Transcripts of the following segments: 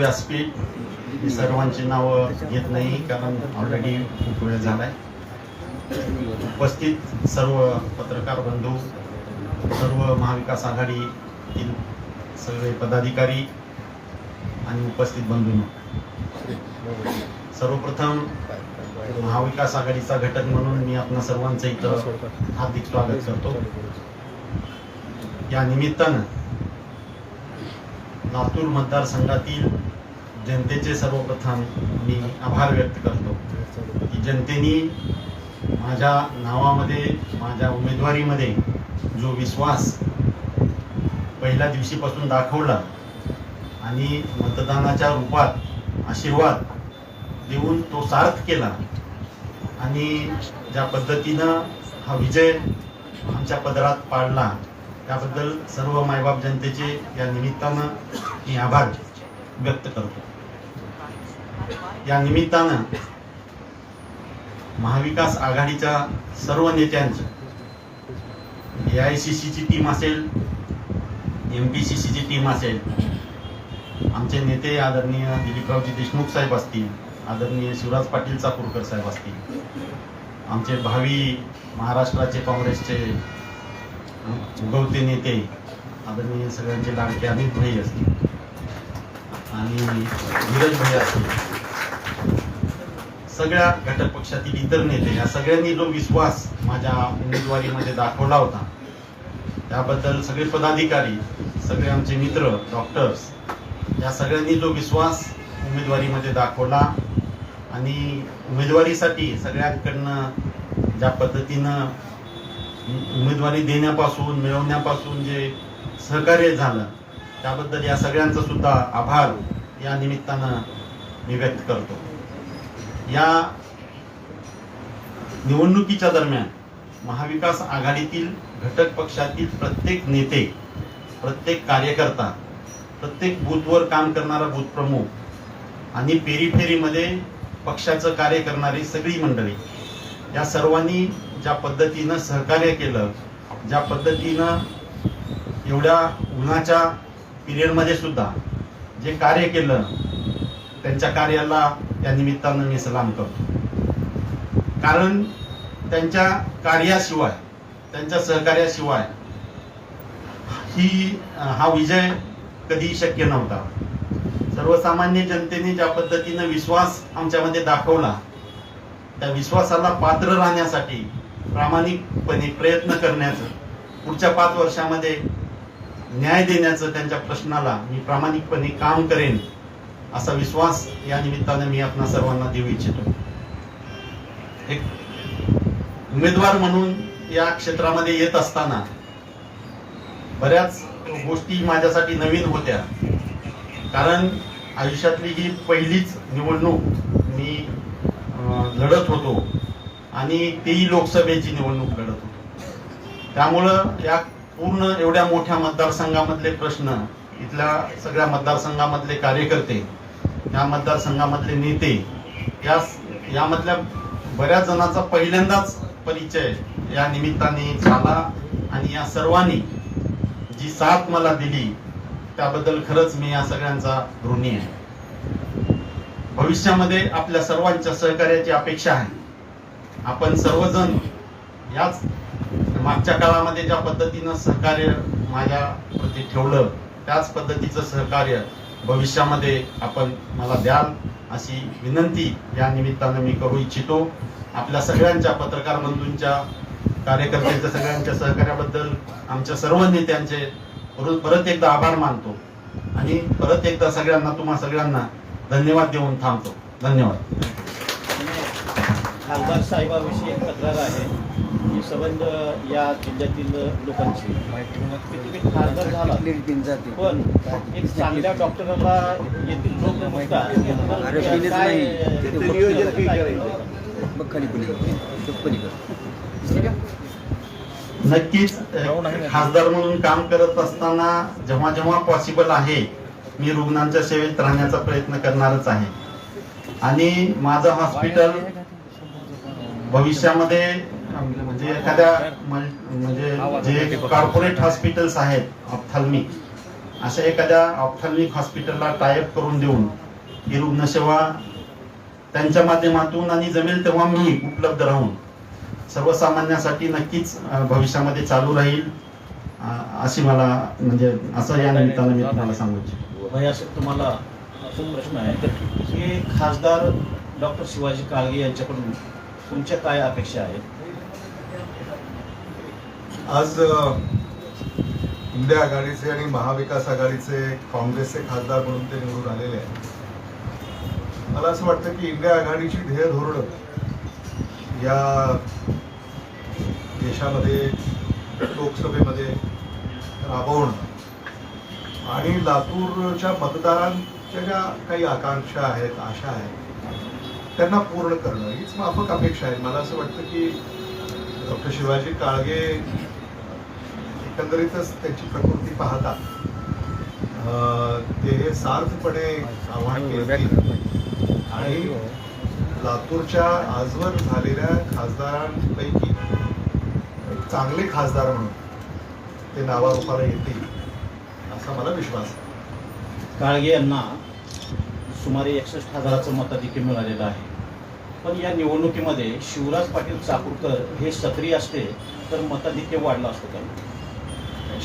व्यासपीठ मी सर्वांची नावं घेत नाही कारण ऑलरेडी खूप वेळ झालाय. उपस्थित सर्व पत्रकार बंधू सर्व महाविकास आघाडीतील सगळे पदाधिकारी आणि उपस्थित बंधूंना. सर्वप्रथम महाविकास आघाडीचा घटक म्हणून मी आपणा सर्वांचं इथं हार्दिक स्वागत करतो. या निमित्तानं लातूर मतदारसंघातील जनतेचे सर्वप्रथम मी आभार व्यक्त करतो की जनतेने माझ्या नावामध्ये माझ्या उमेदवारीमध्ये जो विश्वास पहिल्या दिवशीपासून दाखवला आणि मतदानाच्या रूपात आशीर्वाद देऊन तो सार्थ केला आणि ज्या पद्धतीनं हा विजय आमच्या पदरात पाडला त्याबद्दल सर्व मायबाप जनतेचे या निमित्तानं मी आभार व्यक्त करतो. या निमित्तानं महाविकास आघाडीच्या सर्व नेत्यांचं ए आय सी सीची टीम असेल एम पी सी सीची टीम असेल आमचे नेते आदरणीय दिलीपरावजी देशमुख साहेब असतील आदरणीय शिवराज पाटील चाकूरकर साहेब असतील आमचे भावी महाराष्ट्राचे काँग्रेसचे उगवते नेते आदरणीय सगळ्यांचे लाडके अमित भाई असतील आणि धीरज भाई असतील. सगळ्या घटक पक्षातील इतर नेते या सगळ्यांनी जो विश्वास माझ्या उमेदवारीमध्ये दाखवला होता त्याबद्दल सगळे पदाधिकारी सगळे आमचे मित्र डॉक्टर्स या सगळ्यांनी जो विश्वास उमेदवारीमध्ये दाखवला आणि उमेदवारीसाठी सगळ्यांकडनं ज्या पद्धतीनं उमेदवारी देण्यापासून मिळवण्यापासून जे सहकार्य झालं त्याबद्दल या सगळ्यांचा सुद्धा आभार या निमित्तानं मी व्यक्त करतो. या निवडणुकीच्या दरम्यान महाविकास आघाडीतील घटक पक्षातील प्रत्येक नेते प्रत्येक कार्यकर्ता प्रत्येक बूथवर काम करणारा बूथ प्रमुख आणि पेरीफेरीमध्ये पक्षाचं कार्य करणारी सगळी मंडळी या सर्वांनी ज्या पद्धतीनं सहकार्य केलं ज्या पद्धतीनं एवढ्या उन्हाच्या पिरियडमध्ये सुद्धा जे कार्य केलं त्यांच्या कार्याला या निमित्तानं मी सलाम करतो. कारण त्यांच्या कार्याशिवाय त्यांच्या सहकार्याशिवाय ही हा विजय कधी शक्य नव्हता. सर्वसामान्य जनतेने ज्या पद्धतीनं विश्वास आमच्यामध्ये दाखवला त्या विश्वासाला पात्र राहण्यासाठी प्रामाणिकपणे प्रयत्न करण्याचं पुढच्या पाच वर्षामध्ये न्याय देण्याचं त्यांच्या प्रश्नाला मी प्रामाणिकपणे काम करेन. असा विश्वास या निमित्ताने मी आपणा सर्वांना देऊ इच्छितो. एक उमेदवार म्हणून या क्षेत्रामध्ये येत असताना बऱ्याच गोष्टी माझ्यासाठी नवीन होत्या. कारण आयुष्यातली ही पहिलीच निवडणूक मी लढत होतो आणि तेही लोकसभेची निवडणूक लढत होतो. त्यामुळं या पूर्ण एवढ्या मोठ्या मतदारसंघामधले प्रश्न इथल्या सगळ्या मतदारसंघामधले कार्यकर्ते या मतदारसंघामधले नेते या यामधल्या बऱ्याच जणांचा पहिल्यांदाच परिचय या निमित्ताने झाला आणि या सर्वांनी जी साथ मला दिली त्याबद्दल खरंच मी या सगळ्यांचा ऋणी आहे. भविष्यामध्ये आपल्या सर्वांच्या सहकार्याची अपेक्षा आहे. आपण सर्वजण याच मागच्या काळामध्ये ज्या पद्धतीनं सहकार्य माझ्या प्रती ठेवलं त्याच पद्धतीचं सहकार्य भविष्यामध्ये आपण मला द्याल अशी विनंती या निमित्तानं मी करू इच्छितो. आपल्या सगळ्यांच्या पत्रकार बंधूंच्या कार्यकर्त्यांच्या सगळ्यांच्या सहकार्याबद्दल आमच्या सर्व नेत्यांचे परत परत एकदा आभार मानतो. आणि परत एकदा सगळ्यांना तुम्हा सगळ्यांना धन्यवाद देऊन थांबतो. धन्यवाद. खासदार साहेबाविषयी एक तक्रार आहे. ही संबंध या जिल्ह्यातील लोकांची. खासदार झाला? पण एक चांगल्या डॉक्टरला येथील लोक नक्कीच अ, खासदार म्हणून काम करत असताना जेव्हा जेव्हा पॉसिबल आहे मी रुग्णांच्या सेवेत राहण्याचा प्रयत्न करणारच आहे. आणि माझं हॉस्पिटल भविष्यामध्ये म्हणजे एखाद्या मल- म्हणजे जे कॉर्पोरेट हॉस्पिटल्स आहेत ऑप्थाल्मिक अशा एखाद्या ऑप्थॅल्मिक हॉस्पिटलला टायअप करून देऊन ही रुग्णसेवा त्यांच्या माध्यमातून आणि जमेल तेव्हा मी उपलब्ध राहून सर्वसामान्यासाठी नक्कीच भविष्यामध्ये चालू राहील अशी मला म्हणजे असं या निमित्तानं मी तुम्हाला सांगू इच्छितो. तुम्हाला अजून प्रश्न आहे तर हे खासदार डॉक्टर शिवाजी काळगे यांच्याकडून तुमच्या काय अपेक्षा आहेत? आज इंडिया आघाडीचे आणि महाविकास आघाडीचे काँग्रेसचे खासदार म्हणून ते निवडून आलेले आहेत. मला असं वाटतं की इंडिया आघाडीची ध्येय धोरणं या देशामध्ये लोकसभेमध्ये राबवणं आणि लातूरच्या मतदारांच्या ज्या काही आकांक्षा आहेत आशा आहेत त्यांना पूर्ण करणं हीच माफक अपेक्षा आहे. मला असं वाटतं की डॉक्टर शिवाजी काळगे एकंदरीतच त्यांची प्रकृती पाहता ते हे सार्थपणे आव्हान केलं आणि लातूरच्या आजवर झालेल्या खासदारांपैकी चांगले खासदार म्हणून ते नावारूपाला येतील असा मला विश्वास आहे. काळगे यांना सुमारे एकसष्ट हजाराचं मताधिक्य मिळालेलं आहे. पण या निवडणुकीमध्ये शिवराज पाटील चाकूरकर हे सक्रिय असते तर मताधिक्य वाढलं असतं का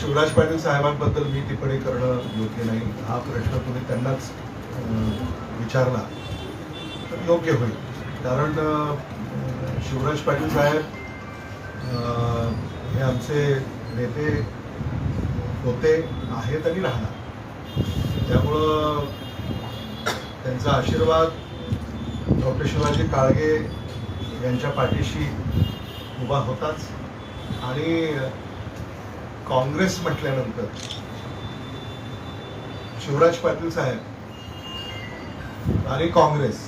शिवराज पाटील साहेबांबद्दल मी टिप्पणी करणं योग्य नाही. हा प्रश्न तुम्ही त्यांनाच विचारला तर योग्य होईल. कारण शिवराज पाटील साहेब हे आमचे नेते होते आहेत आणि राहणार. त्यामुळं त्यांचा आशीर्वाद डॉक्टर शिवाजी काळगे यांच्या पाठीशी उभा होताच. आणि काँग्रेस म्हटल्यानंतर शिवराज पाटील साहेब आणि काँग्रेस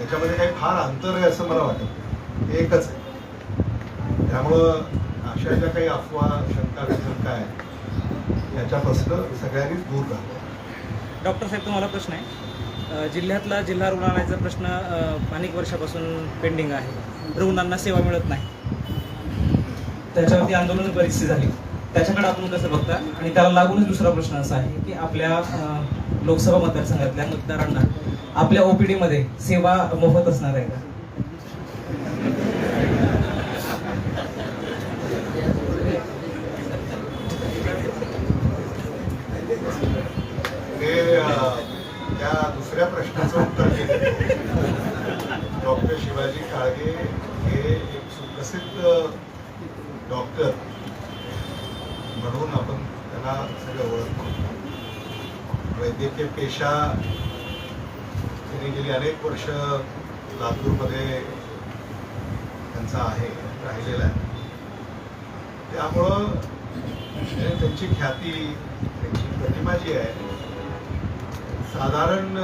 याच्यामध्ये काही फार अंतर आहे असं मला वाटत. एकच आहे. त्यामुळं अशा ज्या काही अफवा शंका विशंका आहेत याच्यापासून सगळ्यांनीच दूर राहावं डॉक्टर साहेब तुम्हाला प्रश्न आहे. जिल्ह्यातला जिल्हा रुग्णालयाचा प्रश्न अनेक वर्षापासून पेंडिंग आहे. रुग्णांना सेवा मिळत नाही. त्याच्यावरती आंदोलन बरीचशी झाली. त्याच्याकडे आपण कसं बघता आणि त्याला लागूनच दुसरा प्रश्न असा आहे की आपल्या लोकसभा मतदारसंघातल्या मतदारांना आपल्या ओपीडी मध्ये सेवा मोफत असणार आहे का? त्या दुसऱ्या प्रश्नाचं उत्तर दिलं डॉक्टर शिवाजी काळगे हे एक सुप्रसिद्ध डॉक्टर म्हणून आपण त्याला सगळं ओळखतो. वैद्यकीय पेशा त्यांनी गेली अनेक वर्ष लातूरमध्ये त्यांचा आहे राहिलेला आहे. त्यामुळं त्यांची ख्याती त्यांची प्रतिमा जी आहे साधारण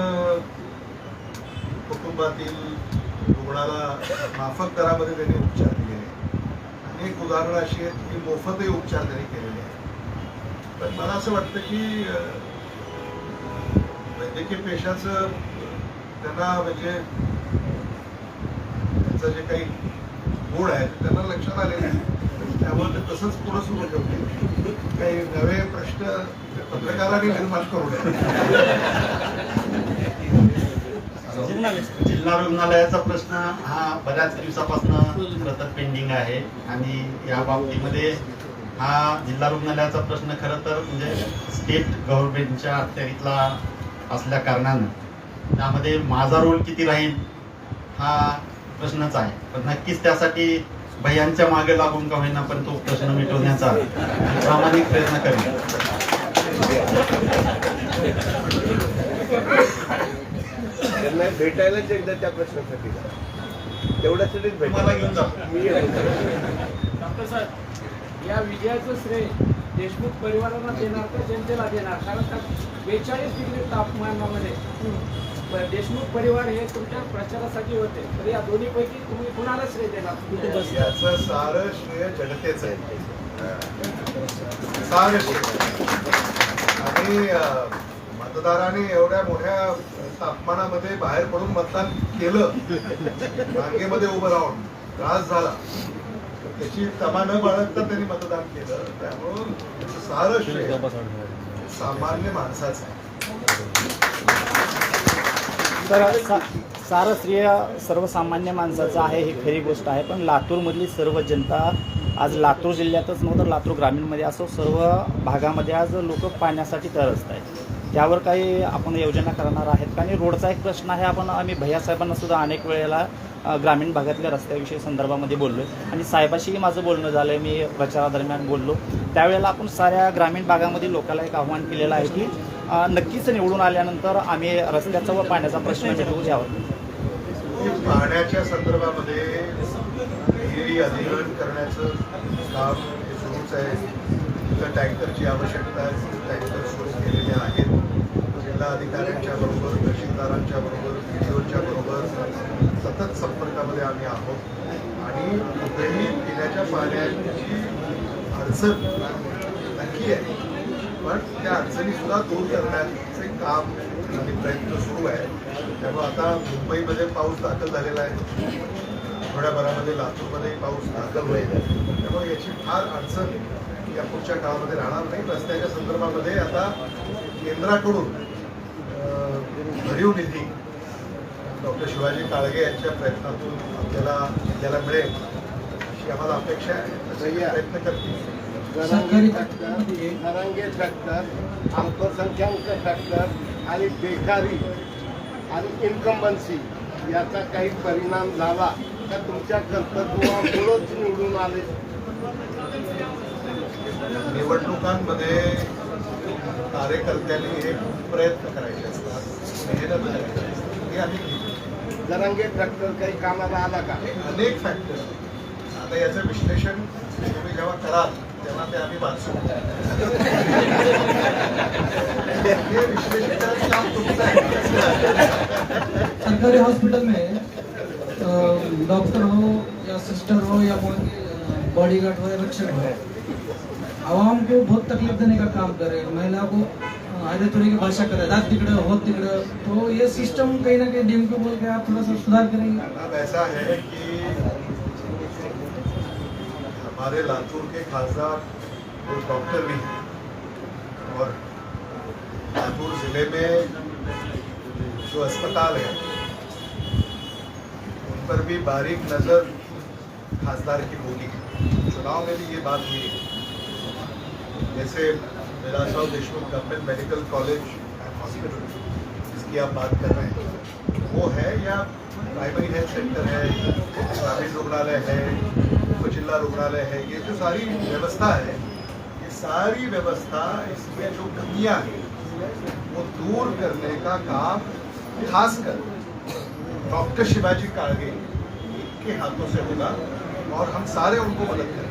कुटुंबातील रुग्णाला माफक दरामध्ये त्यांनी उपचार अनेक उदाहरणं अशी आहेत की मोफतही उपचार त्यांनी केलेले आहेत. पण मला असं वाटतं की वैद्यकीय पेशाचं त्यांना म्हणजे त्यांचं जे काही गुण आहे ते त्यांना लक्षात आलेले आहे त्यामुळे ते तसंच पुढं सुरू ठेवतील. काही नवे प्रश्न पत्रकारांनी निर्माण करू नये. जिल्हा रुग्णालयाचा प्रश्न हा बऱ्याच दिवसापासून खरं तर पेंडिंग आहे. आणि या बाबतीमध्ये हा जिल्हा रुग्णालयाचा प्रश्न खरं तर म्हणजे स्टेट गव्हर्नमेंटच्या अखत्यारीतला असल्या कारणानं. त्यामध्ये माझा रोल किती राहील हा प्रश्नच आहे. पण नक्कीच त्यासाठी भैयांच्या मागे लागून का होईना पण तो प्रश्न मिटवण्याचा प्रामाणिक प्रयत्न करेन. त्यांना भेटायलाच एकदा त्या प्रश्नासाठी जा. तेवढ्यासाठीच तुम्हाला घेऊन भेटा जातो मी. डॉक्टर साहेब या विजयाचं श्रेय देशमुख परिवाराला देणार का जनतेला देणार? कारण का बेचाळीस डिग्री तापमानामध्ये देशमुख परिवार हे तुमच्या प्रचारासाठी होते. तर या दोन्हीपैकी तुम्ही कुणाला श्रेय देणार? याचं सारं श्रेय जनतेच आहे. सारं श्रेय. आणि मतदारांनी एवढ्या मोठ्या तापमानामध्ये बाहेर पडून मतदान केलं. रांगेमध्ये उभं राहून त्रास झाला. त्याची तमा न बाळगता त्यांनी मतदान केलं. त्यामुळं त्याचं सारं श्रेय सामान्य माणसाचं आहे. तर सारं श्रेय सर्वसामान्य माणसाचं आहे ही खरी गोष्ट आहे. पण लातूरमधली सर्व जनता आज लातूर जिल्ह्यातच नव्हतं लातूर ग्रामीणमध्ये असो सर्व भागामध्ये आज लोक पाण्यासाठी तरसत आहेत. त्यावर काही आपण योजना करणार आहेत का? आणि रोडचा एक प्रश्न आहे आपण आम्ही भैयासाहेबांना सुद्धा अनेक वेळेला ग्रामीण भागातल्या रस्त्याविषयी संदर्भामध्ये बोललो आहे आणि साहेबाशीही माझं बोलणं झालं आहे मी प्रचारादरम्यान बोललो. त्यावेळेला आपण साऱ्या ग्रामीण भागामध्ये लोकांना एक आव्हान केलेलं आहे की नक्कीच निवडून आल्यानंतर आम्ही रस्त्याचा व पाण्याचा प्रश्न मिटवू घ्यावा पाण्याच्या संदर्भामध्ये विहिरी अधिग्रहण करण्याचं काम सुरूच आहे. तिथं टँकरची आवश्यकता आहे. टँकर जिल्हा अधिकाऱ्यांच्या बरोबर तहसीलदारांच्या बरोबर व्हिडिओच्या बरोबर सतत संपर्कामध्ये आम्ही आहोत. आणि कुठेही पिण्याच्या पाण्याची अडचण नक्की आहे. पण त्या अडचणीसुद्धा दूर करण्याचे काम आणि प्रयत्न सुरू आहे. त्यामुळे आता मुंबईमध्ये पाऊस दाखल झालेला आहे. थोड्याभरामध्ये लातूरमध्येही पाऊस दाखल होईल. त्यामुळे याची फार अडचण या पुढच्या काळामध्ये राहणार नाही. रस्त्याच्या संदर्भामध्ये आता केंद्राकडून भरीव निधी डॉक्टर शिवाजी काळगे यांच्या प्रयत्नातून आपल्याला आपल्याला मिळेल अशी आम्हाला अपेक्षा आहे. प्रयत्न करतील. जरांगे ट्रॅक्टर अल्पसंख्याक ट्रॅक्टर आणि बेकारी आणि इन्कम्बन्सी याचा काही परिणाम झाला का तुमच्या कर्तृत्वामुळंच निवडून आले. निवडणुकांमध्ये कार्यकर्त्यांनी हे प्रयत्न करायचे असतात. मेहनत करायची असते हे आम्ही जरांगे ट्रॅक्टर काही कामाला आला का? हे अनेक फॅक्टर आता याचं विश्लेषण तुम्ही जेव्हा कराल तेव्हा ते आम्ही वाचू. हे विश्लेषण करायचं काम तुमचं आहे सरकारी हॉस्पिटल में डॉक्टर हो या सिस्टर हो या बॉडी गार्ड हो या रक्षक हो आवाम को बहुत तकलीफ़ देने का काम कर रहे हैं। महिला को आधे तोड़े की भाषा कर रहे हैं। तिकड़े हो तिकड़े तो ये सिस्टम कहीं ना कहीं डीएम को बोल के आप थोड़ा सा सुधार करेंगे। अब ऐसा है कि हमारे लातूर के खासदार वो डॉक्टर भी हैं और लातूर ज़िले में जो अस्पताल है, उन पर भी बारीक नज़र खासदार की होगी। चुनाव में भी ये बात हुई जैसे Vilasrao Deshmukh government medical college and hospital जिसकी आप बात कर रहे हैं, वो है या प्राइमरी हेल्थ सेंटर है, ग्रामीण रुग्णालय है उपजिला रुग्णालय है, ये जो सारी व्यवस्था है, ये सारी व्यवस्था इसमें जो कमियाँ हैं, वो दूर करने का काम खासकर डॉक्टर शिवाजी काळगे के हाथों से होगा और हम सारे उनको मदद करेंगे।